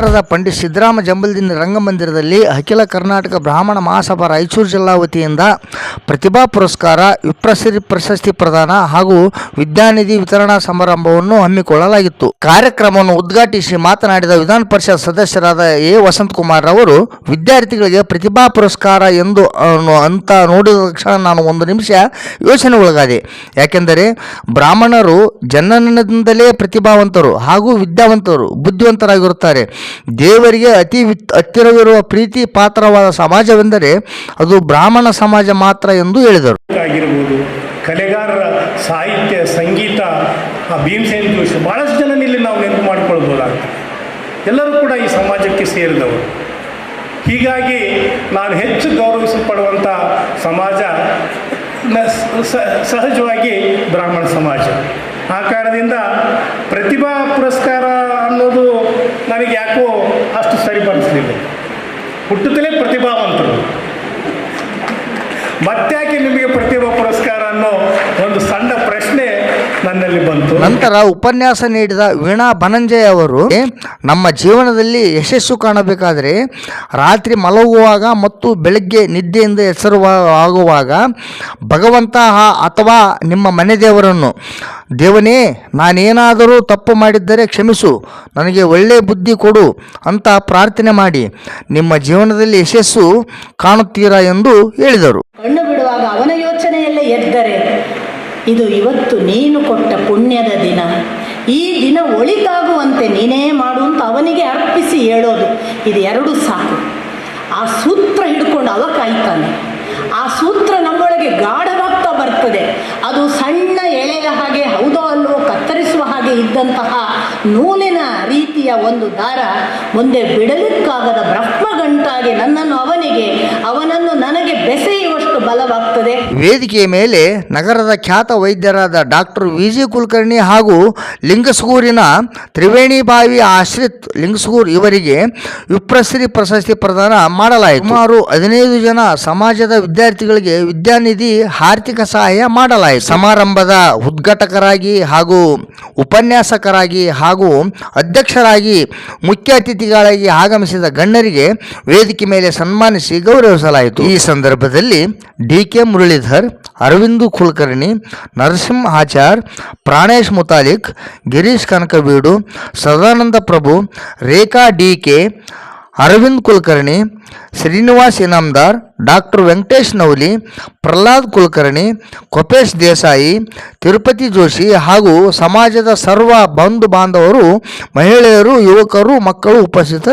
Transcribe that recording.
ನಗರದ ಪಂಡಿತ್ ಸಿದ್ದರಾಮ ಜಂಬಲ್ದಿನ ರಂಗಮಂದಿರದಲ್ಲಿ ಅಖಿಲ ಕರ್ನಾಟಕ ಬ್ರಾಹ್ಮಣ ಮಹಾಸಭಾ ರಾಯಚೂರು ಜಿಲ್ಲಾ ವತಿಯಿಂದ ಪ್ರತಿಭಾ ಪುರಸ್ಕಾರ, ವಿಪ್ರಸಿರಿ ಪ್ರಶಸ್ತಿ ಪ್ರದಾನ ಹಾಗೂ ವಿದ್ಯಾನಿಧಿ ವಿತರಣಾ ಸಮಾರಂಭವನ್ನು ಹಮ್ಮಿಕೊಳ್ಳಲಾಗಿತ್ತು. ಕಾರ್ಯಕ್ರಮವನ್ನು ಉದ್ಘಾಟಿಸಿ ಮಾತನಾಡಿದ ವಿಧಾನ ಪರಿಷತ್ ಸದಸ್ಯರಾದ ಎ. ವಸಂತಕುಮಾರ್ ಅವರು, ವಿದ್ಯಾರ್ಥಿಗಳಿಗೆ ಪ್ರತಿಭಾ ಪುರಸ್ಕಾರ ಎಂದು ಅಂತ ನೋಡಿದ ತಕ್ಷಣ ನಾನು ಒಂದು ನಿಮಿಷ ಯೋಚನೆ ಒಳಗಾದೆ. ಯಾಕೆಂದರೆ ಬ್ರಾಹ್ಮಣರು ಜನನದಿಂದಲೇ ಪ್ರತಿಭಾವಂತರು ಹಾಗೂ ವಿದ್ಯಾವಂತರು, ಬುದ್ಧಿವಂತರಾಗಿರುತ್ತಾರೆ. ದೇವರಿಗೆ ಅತಿ ಹತ್ತಿರವಿರುವ ಪ್ರೀತಿ ಪಾತ್ರವಾದ ಸಮಾಜವೆಂದರೆ ಅದು ಬ್ರಾಹ್ಮಣ ಸಮಾಜ ಮಾತ್ರ ಎಂದು ಹೇಳಿದರು. ಆಗಿರ್ಬೋದು, ಕಲೆಗಾರರ ಸಾಹಿತ್ಯ, ಸಂಗೀತ, ಆ ಭೀಮಸೇನ ಜೋಶಿ ಭಾಳಷ್ಟು ಜನ ಇಲ್ಲಿ ನಾವು ನೆನಪು ಮಾಡಿಕೊಳ್ಬೋದಾಗ್ತದೆ ಎಲ್ಲರೂ ಕೂಡ ಈ ಸಮಾಜಕ್ಕೆ ಸೇರಿದವರು. ಹೀಗಾಗಿ ನಾನು ಹೆಚ್ಚು ಗೌರವಿಸಲ್ಪಡುವಂಥ ಸಮಾಜ ಸಹಜವಾಗಿ ಬ್ರಾಹ್ಮಣ ಸಮಾಜ. ಆ ಕಾರಣದಿಂದ ಪ್ರತಿಭಾ ಪುರಸ್ಕಾರ ನನಗೆ ಯಾಕೋ ಅಷ್ಟು ಸರಿಪಡಿಸಲಿಲ್ಲ. ಹುಟ್ಟುತ್ತಲೇ ಪ್ರತಿಭಾವಂತರು. ಮತ್ತೆ ಯಾಕೆ ನಿಮಗೆ ಪ್ರತಿಭಾ ಪುರಸ್ಕಾರ ಅನ್ನೋ ಒಂದು ಸಣ್ಣ ಪ್ರಶ್ನೆ ನನ್ನಲ್ಲಿ ಬಂತು ನಂತರ ಉಪನ್ಯಾಸ ನೀಡಿದ ವೀಣಾ ಬನಂಜಯ ಅವರು ನಮ್ಮ ಜೀವನದಲ್ಲಿ ಯಶಸ್ಸು ಕಾಣಬೇಕಾದರೆ ರಾತ್ರಿ ಮಲಗುವಾಗ ಮತ್ತು ಬೆಳಗ್ಗೆ ನಿದ್ದೆಯಿಂದ ಹೆಸರು ಆಗುವಾಗ ಭಗವಂತ ಅಥವಾ ನಿಮ್ಮ ಮನೆ ದೇವರನ್ನು, ದೇವನೇ, ನಾನೇನಾದರೂ ತಪ್ಪು ಮಾಡಿದ್ದರೆ ಕ್ಷಮಿಸು, ನನಗೆ ಒಳ್ಳೆಯ ಬುದ್ಧಿ ಕೊಡು ಅಂತ ಪ್ರಾರ್ಥನೆ ಮಾಡಿ, ನಿಮ್ಮ ಜೀವನದಲ್ಲಿ ಯಶಸ್ಸು ಕಾಣುತ್ತೀರಾ ಎಂದು ಹೇಳಿದರು. ಕಣ್ಣು ಬಿಡುವಾಗ ಅವನ ಯೋಚನೆಯಲ್ಲೇ ಎದ್ದರೆ ಇದು ಇವತ್ತು ನೀನು ಕೊಟ್ಟ ಪುಣ್ಯದ ದಿನ. ಈ ದಿನ ಒಳಿತಾಗುವಂತೆ ನೀನೇ ಮಾಡು ಅಂತ ಅವನಿಗೆ ಅರ್ಪಿಸಿ ಹೇಳೋದು. ಇದು ಎರಡು ಸಾಕು. ಆ ಸೂತ್ರ ಹಿಡ್ಕೊಂಡು ಅವ ಕಾಯ್ತಾನೆ. ಆ ಸೂತ್ರ ನಮ್ಮೊಳಗೆ ಗಾಢವಾಗ್ತಾ ಬರ್ತದೆ. ಅದು ಸಣ್ಣ ಎಳೆಯ ಹಾಗೆ ಹೌದೋ ಅಲ್ಲೋ ಕತ್ತರಿಸುವ ಹಾಗೆ ಇದ್ದಂತಹ ನೂಲಿನ ರೀತಿಯ ಒಂದು ದಾರ ಮುಂದೆ ಬಿಡಲಿಕ್ಕಾಗದ ಬ್ರಹ್ಮಗಂಟಾಗಿ ನನ್ನನ್ನು ಅವನಿಗೆ, ಅವನನ್ನು ನನಗೆ ಬೆಸೆಯುವಷ್ಟು ಬಲವಾಗ್ತದೆ? ವೇದಿಕೆಯ ಮೇಲೆ ನಗರದ ಖ್ಯಾತ ವೈದ್ಯರಾದ ಡಾಕ್ಟರ್ ವಿ ಜಿ ಕುಲಕರ್ಣಿ ಹಾಗೂ ಲಿಂಗಸ್ಗೂರಿನ ತ್ರಿವೇಣಿ ಬಾವಿ ಆಶ್ರಿತ್ ಲಿಂಗಸಗೂರ್ ಇವರಿಗೆ ವಿಪ್ರಶ್ರೀ ಪ್ರಶಸ್ತಿ ಪ್ರದಾನ ಮಾಡಲಾಯಿತು. ಸುಮಾರು ಹದಿನೈದು ಜನ ಸಮಾಜದ ವಿದ್ಯಾರ್ಥಿಗಳಿಗೆ ವಿದ್ಯಾನಿಧಿ ಆರ್ಥಿಕ ಸಹಾಯ ಮಾಡಲಾಯಿತು. ಸಮಾರಂಭದ ಉದ್ಘಾಟಕರಾಗಿ ಹಾಗೂ ಉಪನ್ಯಾಸಕರಾಗಿ ಹಾಗೂ ಅಧ್ಯಕ್ಷರಾಗಿ ಮುಖ್ಯ ಅತಿಥಿಗಳಾಗಿ ಆಗಮಿಸಿದ ಗಣ್ಯರಿಗೆ ವೇದಿಕೆ ಮೇಲೆ ಸನ್ಮಾನಿಸಿ ಗೌರವಿಸಲಾಯಿತು. ಈ ಸಂದರ್ಭದಲ್ಲಿ D K Muralidhar, Aravind Kulkarni, Narasimha Achar, Pranesh Mutalik, Girish Kanakabeedu, Sadananda Prabhu, Rekha D K Aravind Kulkarni, Srinivas Inamdar, doctor Venkatesh Navali, Prahlad Kulkarni, Kopesh Desai, Tirupati Joshi ಹಾಗೂ ಸಮಾಜದ ಸರ್ವ ಬಂಧು ಬಾಂಧವರು, ಮಹಿಳೆಯರು, ಯುವಕರು, ಮಕ್ಕಳು ಉಪಸ್ಥಿತ